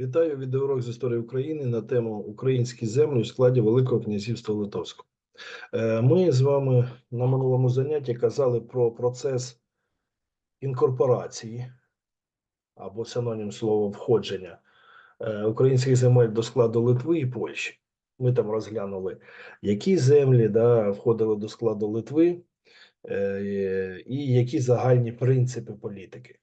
Вітаю відеоурок з історії України на тему Українські землі у складі Великого князівства Литовського. Е, Ми з вами на минулому занятті казали про процес інкорпорації або синонім слова входження е, українських земель до складу Литви і Польщі. Ми там розглянули, які землі да, входили до складу Литви е, і які загальні принципи політики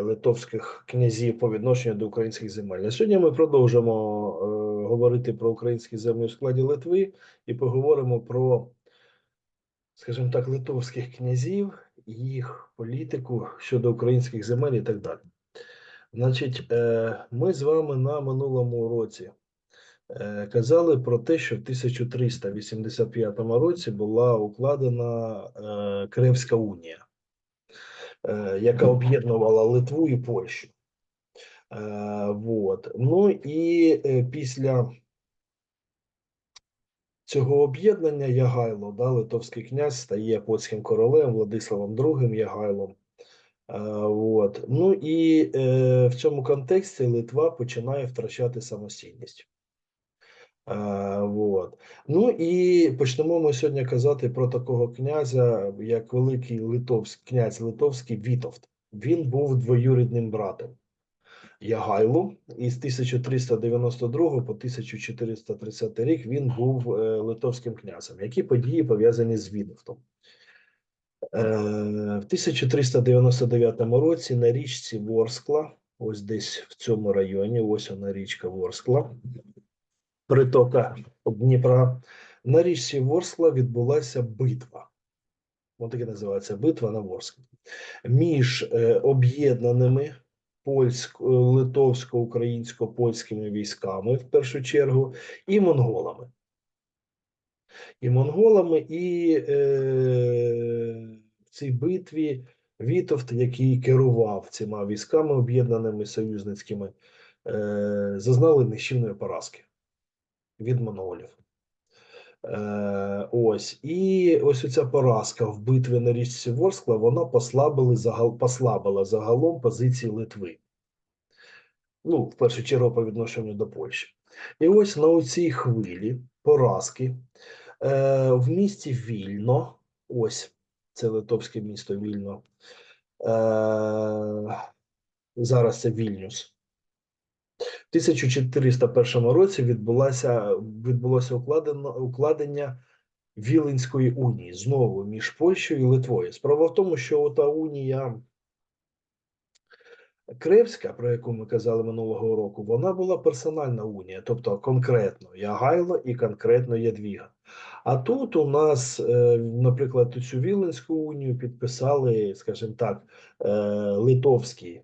литовських князів по відношенню до українських земель. На сьогодні ми продовжимо е, говорити про українські землі у складі Литви і поговоримо про, скажімо так, литовських князів, їх політику щодо українських земель і так далі. Значить, е, ми з вами на минулому році е, казали про те, що в 1385 році була укладена е, Кремська унія е, яка об'єднувала Литву і Польщу. Е, вот. Ну і е, після цього об'єднання Ягайло, да, литовський князь, стає польським королем Владиславом II Ягайлом. Е, вот. Ну і е, в цьому контексті Литва починає втрачати самостійність. Е, вот. Ну і почнемо ми сьогодні казати про такого князя, як великий литовський князь Литовський Вітовт. Він був двоюрідним братом Ягайлу, і з 1392 по 1430 рік він був е, литовським князем. Які події пов'язані з Вітовтом? Е, в 1399 році на річці Ворскла, ось десь в цьому районі, ось вона річка Ворскла, притока Дніпра. На річці Ворскла відбулася битва. Вона таки називається битва на Ворсклі. Між е, об'єднаними польсько, литовсько-українсько-польськими військами в першу чергу, і монголами. І монголами, і е, в цій битві Вітовт, який керував цими військами об'єднаними союзницькими, е, зазнали нищівної поразки від монголів. Е, ось і ось оця поразка в битві на річці Ворскла вона послабила, загал, послабила загалом позиції Литви. Ну, в першу чергу по відношенню до Польщі. І ось на цій хвилі поразки е, в місті Вільно, ось це литовське місто Вільно. Е, зараз це Вільнюс. В 1401 році відбулося, відбулося укладено, укладення Віленської унії знову між Польщею і Литвою. Справа в тому, що та унія Кревська, про яку ми казали минулого року, вона була персональна унія, тобто конкретно Ягайло і конкретно Ядвіга. А тут у нас, е, наприклад, цю Віленську унію підписали, скажімо так, е, литовські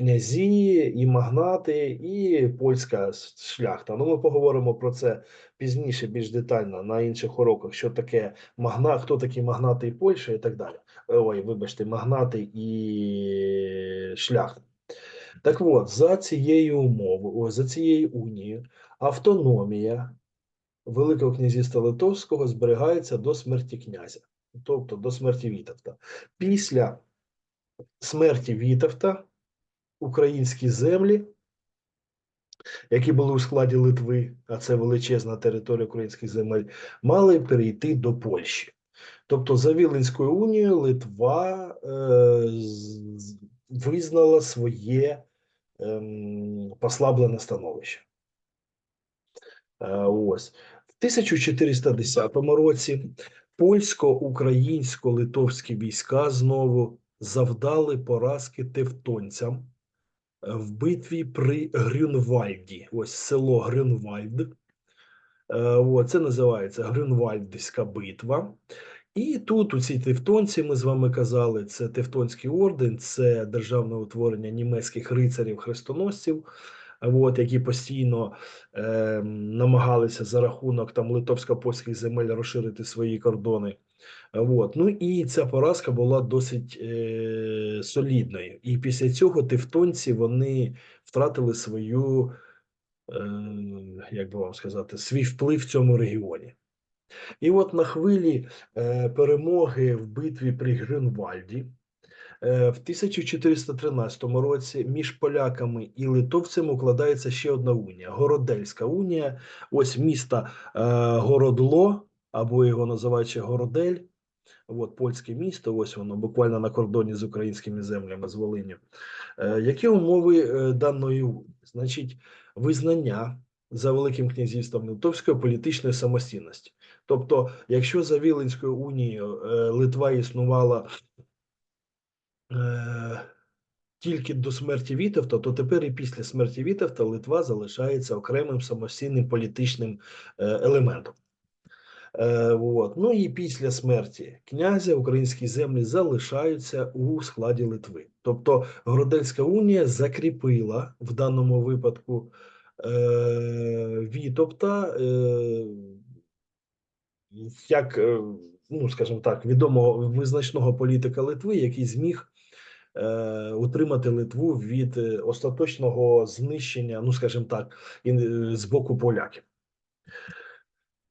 князі і магнати, і польська шляхта. Ну, ми поговоримо про це пізніше, більш детально на інших уроках, що таке магнат, хто такі магнати і Польща, і так далі. Ой, вибачте, магнати і шляхта. Так от, за цією умовою, за цією унією, автономія Великого князівства Литовського зберігається до смерті князя, тобто до смерті Вітовта. Після смерті Вітовта українські землі, які були у складі Литви, а це величезна територія українських земель, мали перейти до Польщі. Тобто, за Віленською унією Литва е, визнала своє ем, послаблене становище. Е, ось. В 1410 році польсько-українсько-литовські війська знову завдали поразки тевтонцям е, в битві при Грюнвальді. Ось село Грюнвальд. Е, це називається Грюнвальдська битва. І тут у цій Тевтонці ми з вами казали, це Тевтонський орден, це державне утворення німецьких рицарів-хрестоносців, які постійно е, намагалися за рахунок там литовсько-польських земель розширити свої кордони. От. Ну і ця поразка була досить е, солідною. І після цього тевтонці вони втратили свою, е, як би вам сказати, свій вплив в цьому регіоні. І от на хвилі е, перемоги в битві при Грюнвальді Е, В 1413 році між поляками і литовцями укладається ще одна унія Городельська унія. Ось міста е, Городло, або його називають ще Городель. От польське місто, ось воно буквально на кордоні з українськими землями з Волиню. Е, Які умови е, даної? Значить, визнання за Великим князівством Литовської політичної самостійності. Тобто, якщо за Віленською унією е, Литва існувала е, тільки до смерті Вітовта, то тепер і після смерті Вітовта Литва залишається окремим самостійним політичним е, елементом. Е, от. Ну і після смерті князя українські землі залишаються у складі Литви. Тобто Гродельська унія закріпила в даному випадку е, Вітовта е, як, е, ну скажімо так, відомого визначного політика Литви, який зміг е, утримати Литву від остаточного знищення, ну скажімо так, з боку поляків.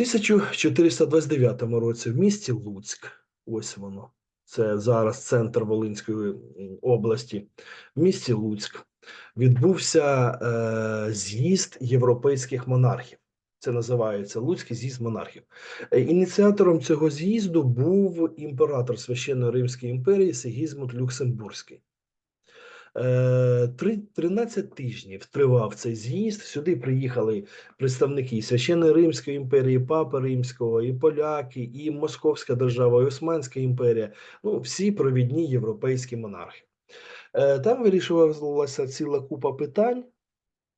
В 1429 році в місті Луцьк, ось воно, це зараз центр Волинської області, в місті Луцьк відбувся е, з'їзд європейських монархів. Це називається Луцький з'їзд монархів. Е, Ініціатором цього з'їзду був імператор Священної Римської імперії Сигізмунд Люксембурзький. Е, 13 тижнів тривав цей з'їзд. Сюди приїхали представники Священної Римської імперії, Папи Римського, і поляки, і Московська держава, і Османська імперія. Ну, всі провідні європейські монархи. Е, Там вирішувалася ціла купа питань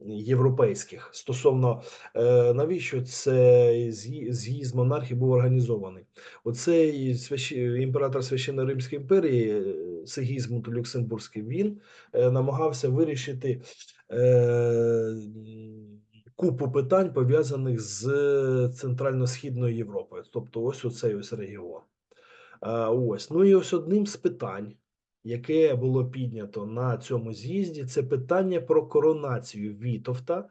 європейських стосовно е, навіщо цей з'ї- з'їзд монархів був організований. Оцей свящ... імператор Священної Римської імперії е, Сигізмунд Люксембурзький, він е, намагався вирішити е, купу питань пов'язаних з Центрально-Східною Європою, тобто ось оцей ось регіон. Ось. Ну і ось одним з питань, яке було піднято на цьому з'їзді, це питання про коронацію Вітовта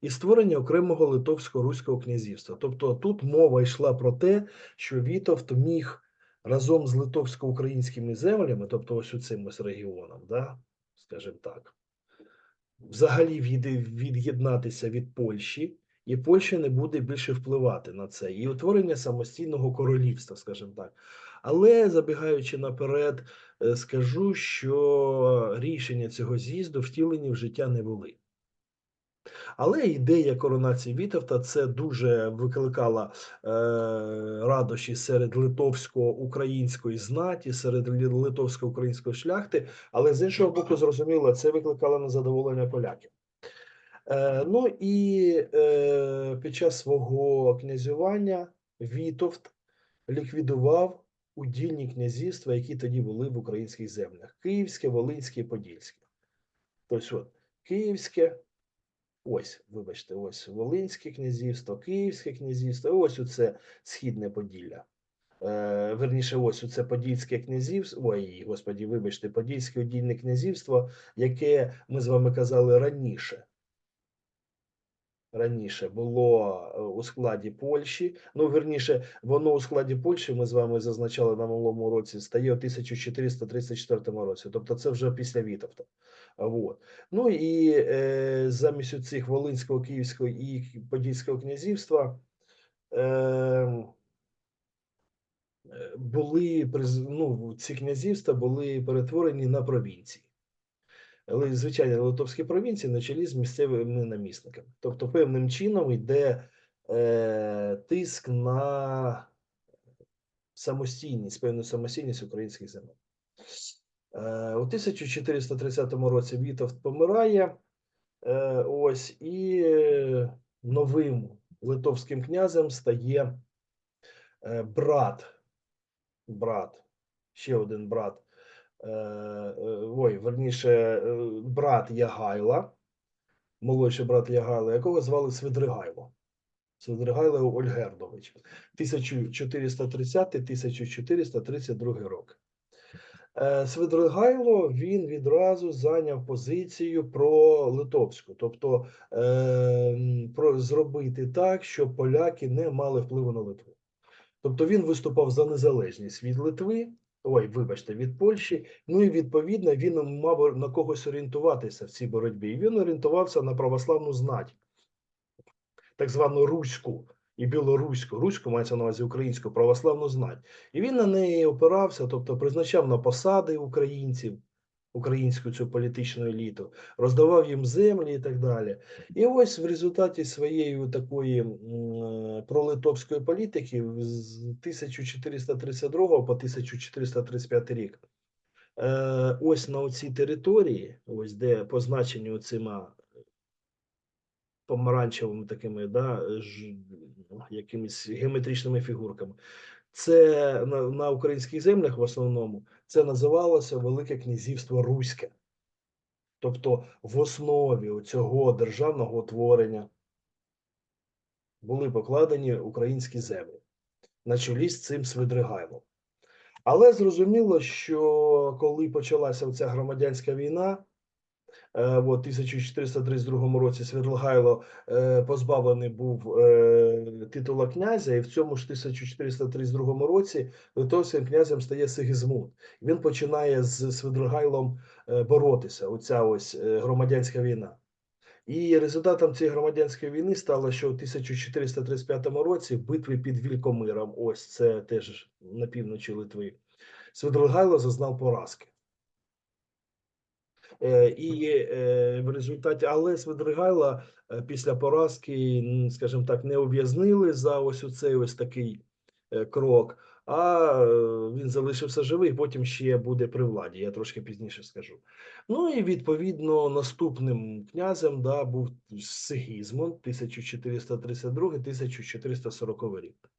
і створення окремого Литовсько-Руського князівства. Тобто тут мова йшла про те, що Вітовт міг разом з литовсько-українськими землями, тобто ось цим ось регіоном, да, скажімо так, взагалі від'єднатися від Польщі, і Польща не буде більше впливати на це, і утворення самостійного королівства, скажімо так. Але забігаючи наперед, е, скажу, що рішення цього з'їзду втілені в життя не були. Але ідея коронації Вітовта це дуже викликала е, радощі серед литовсько-української знаті, серед литовсько-української шляхти, але з іншого боку, зрозуміло, це викликало незадоволення поляків. Е, ну і е, під час свого князювання Вітовт ліквідував удільні князівства, які тоді були в українських землях: Київське, Волинське і Подільське. Тобто, от, Київське, ось, вибачте, ось Волинське князівство, Київське князівство, ось оце Східне Поділля. Е, верніше, ось оце Подільське князівство, ой, господі, вибачте, Подільське удільне князівство, яке ми з вами казали раніше раніше було е, у складі Польщі. Ну, верніше, воно у складі Польщі, ми з вами зазначали на минулому році, стає у 1434 році. Тобто це вже після Вітовта. Вот. Ну і е, замість цих Волинського, Київського і Подільського князівства е, е, були ну, ці князівства були перетворені на провінції звичайно литовські провінції на чолі з місцевими намісниками. Тобто, певним чином йде е, тиск на самостійність, певну самостійність українських земель. Е, у 1430 році Вітовт помирає. Е, ось і новим литовським князем стає е, брат, брат, ще один брат ой, верніше, е, брат Ягайла, молодший брат Ягайла, якого звали Свидригайло. Свидригайло Ольгердович, 1430-1432 роки. Е, Свидригайло він відразу зайняв позицію про Литовську, тобто е, про зробити так, щоб поляки не мали впливу на Литву. Тобто він виступав за незалежність від Литви, Ой, вибачте, від Польщі. Ну і відповідно він мав на когось орієнтуватися в цій боротьбі. І він орієнтувався на православну знать, так звану руську і білоруську. Руську мається на увазі українську православну знать. І він на неї опирався, тобто призначав на посади українців, українську цю політичну еліту, роздавав їм землі і так далі. І ось в результаті своєї такої пролитовської політики з 1432 по 1435 рік. Е, ось на цій території, ось де позначені оцима помаранчевими такими, да, ж, якимись геометричними фігурками. Це на, на українських землях в основному це називалося Велике Князівство Руське. Тобто в основі цього державного утворення були покладені українські землі на чолі з цим Свидригайлом. Але зрозуміло, що коли почалася ця громадянська війна, е, от, 1432 році Свидригайло е, позбавлений був е, титула князя, і в цьому ж 1432 році литовським князем стає Сигізмунд. Він починає з Свидригайлом е, боротися. Оця ось е, громадянська війна. І результатом цієї громадянської війни стало, що у 1435 році в битві під Вількомиром, ось це теж на півночі Литви, Свидригайло зазнав поразки. Е, І е, в результаті, але Свидригайла е, після поразки, скажімо так, не ув'язнили за ось оцей ось такий крок, а він залишився живий, потім ще буде при владі. Я трошки пізніше скажу. Ну і відповідно наступним князем да, був Сигізмунд 1432-1440 рік.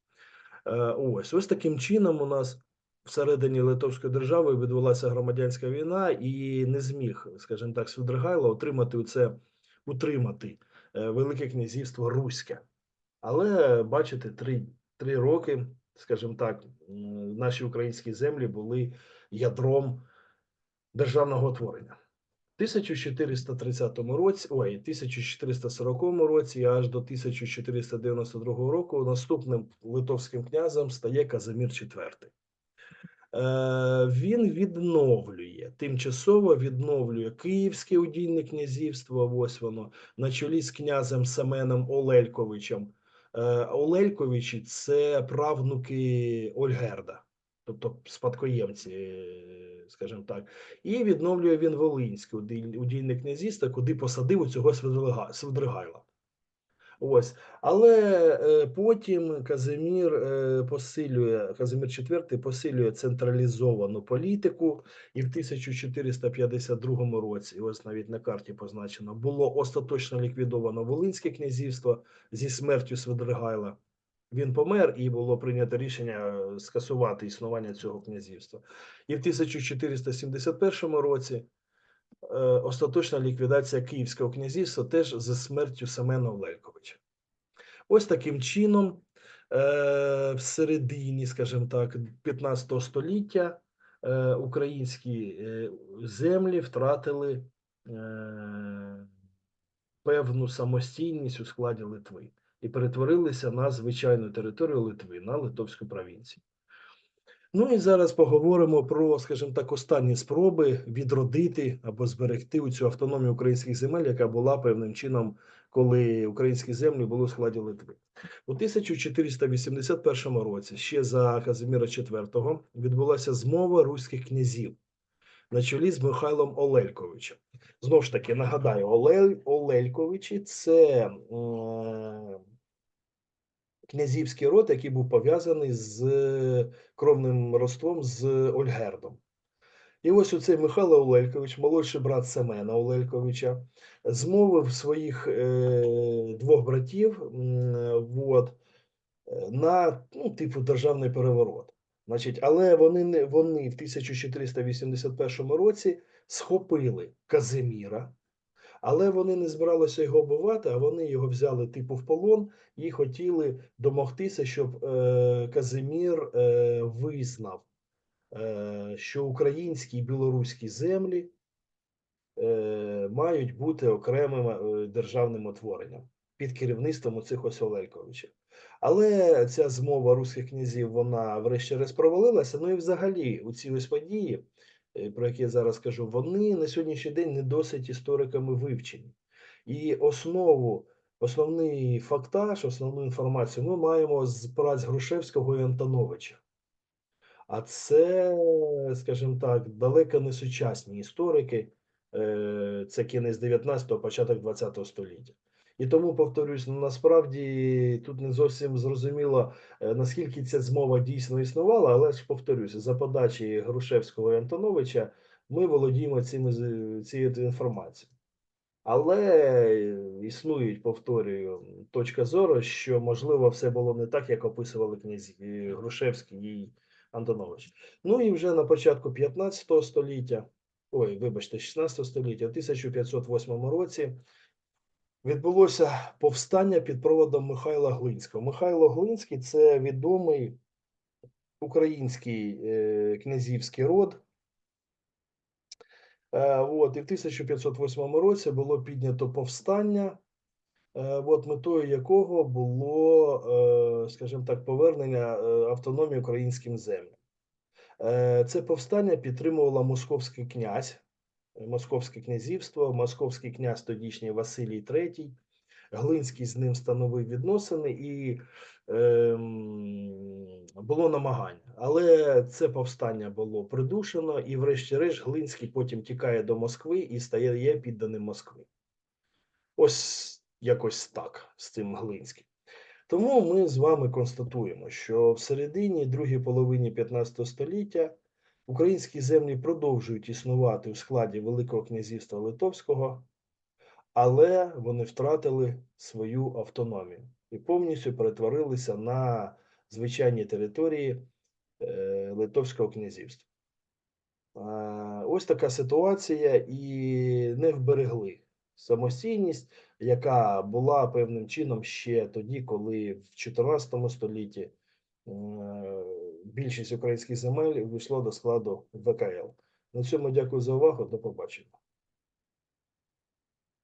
Ось ось таким чином у нас всередині Литовської держави відбулася громадянська війна, і не зміг, скажімо так, Свидригайло отримати це, утримати е, Велике князівство Руське. Але бачите, три, три роки, скажімо так, наші українські землі були ядром державного утворення. В 1430 році, ой, 1440 році, аж до 1492 року наступним литовським князем стає Казимір IV. Е, Він відновлює, тимчасово відновлює Київське удільне князівство, ось воно, на чолі з князем Семеном Олельковичем. Е, Олельковичі – це правнуки Ольгерда, тобто спадкоємці, е, скажімо так. І відновлює він Волинське удільне князівство, куди посадив у цього Свидригайла. Ось, але е, потім Казимір е, посилює, Казимір IV посилює централізовану політику, і в 1452 році, ось навіть на карті позначено, було остаточно ліквідовано Волинське князівство зі смертю Свидригайла. Він помер, і було прийнято рішення е, скасувати існування цього князівства. І в 1471 році остаточна ліквідація Київського князівства теж за смертю Семена Олельковича. Ось таким чином, е, в середині, скажімо так, 15 століття е, українські е, землі втратили е, певну самостійність у складі Литви і перетворилися на звичайну територію Литви, на Литовську провінцію. Ну і зараз поговоримо про, скажімо так, останні спроби відродити або зберегти цю автономію українських земель, яка була певним чином, коли українські землі були у складі Литви. У 1481 році, ще за Казиміра IV, відбулася змова руських князів на чолі з Михайлом Олельковичем. Знову ж таки, нагадаю, Олель, Олельковичі це князівський род, який був пов'язаний з кровним родством з Ольгердом. І ось оцей Михайло Олелькович, молодший брат Семена Олельковича, змовив своїх е, двох братів м, от, е, на ну, типу державний переворот. Значить, але вони вони в 1481 році схопили Казиміра, але вони не збиралися його вбивати, а вони його взяли типу в полон і хотіли домогтися, щоб е, Казимір е, визнав, е, що українські і білоруські землі е, мають бути окремим е, державним утворенням. під керівництвом оцих ось Олельковичів. Але ця змова руських князів, вона врешті-решт провалилася. Ну і взагалі, у ці ось події, про які я зараз кажу, вони на сьогоднішній день не досить істориками вивчені. І основу, основний фактаж, основну інформацію ми маємо з праць Грушевського і Антоновича. А це, скажімо так, далеко не сучасні історики. Е, Це кінець 19-го, початок 20-го століття. І тому повторюсь, ну, насправді тут не зовсім зрозуміло, е, наскільки ця змова дійсно існувала, але ж повторюсь, за подачі Грушевського і Антоновича ми володіємо цими цією інформацією. Але існують, повторюю, точка зору, що можливо все було не так, як описували князі е, Грушевський і Антонович. Ну і вже на початку 15 століття, ой, вибачте, 16 століття, в 1508 році відбулося повстання під проводом Михайла Глинського. Михайло Глинський це відомий український е, князівський род. Е, От, і в 1508 році було піднято повстання, е, от, метою якого було, скажімо так, повернення автономії українським землям. Це повстання підтримувала московський князь, московське князівство, московський князь тодішній Василій III. Глинський з ним встановив відносини і ем, було намагання. Але це повстання було придушено, і, врешті-решт, Глинський потім тікає до Москви і стає підданим Москви. Ось якось так з цим Глинським. Тому ми з вами констатуємо, що в середині, другій половині 15 століття українські землі продовжують існувати у складі Великого князівства Литовського, але вони втратили свою автономію і повністю перетворилися на звичайні території е, Литовського князівства. Ось така ситуація, і не вберегли самостійність, яка була певним чином ще тоді, коли в 14 столітті е, більшість українських земель вийшло до складу ВКЛ. На цьому дякую за увагу. До побачення.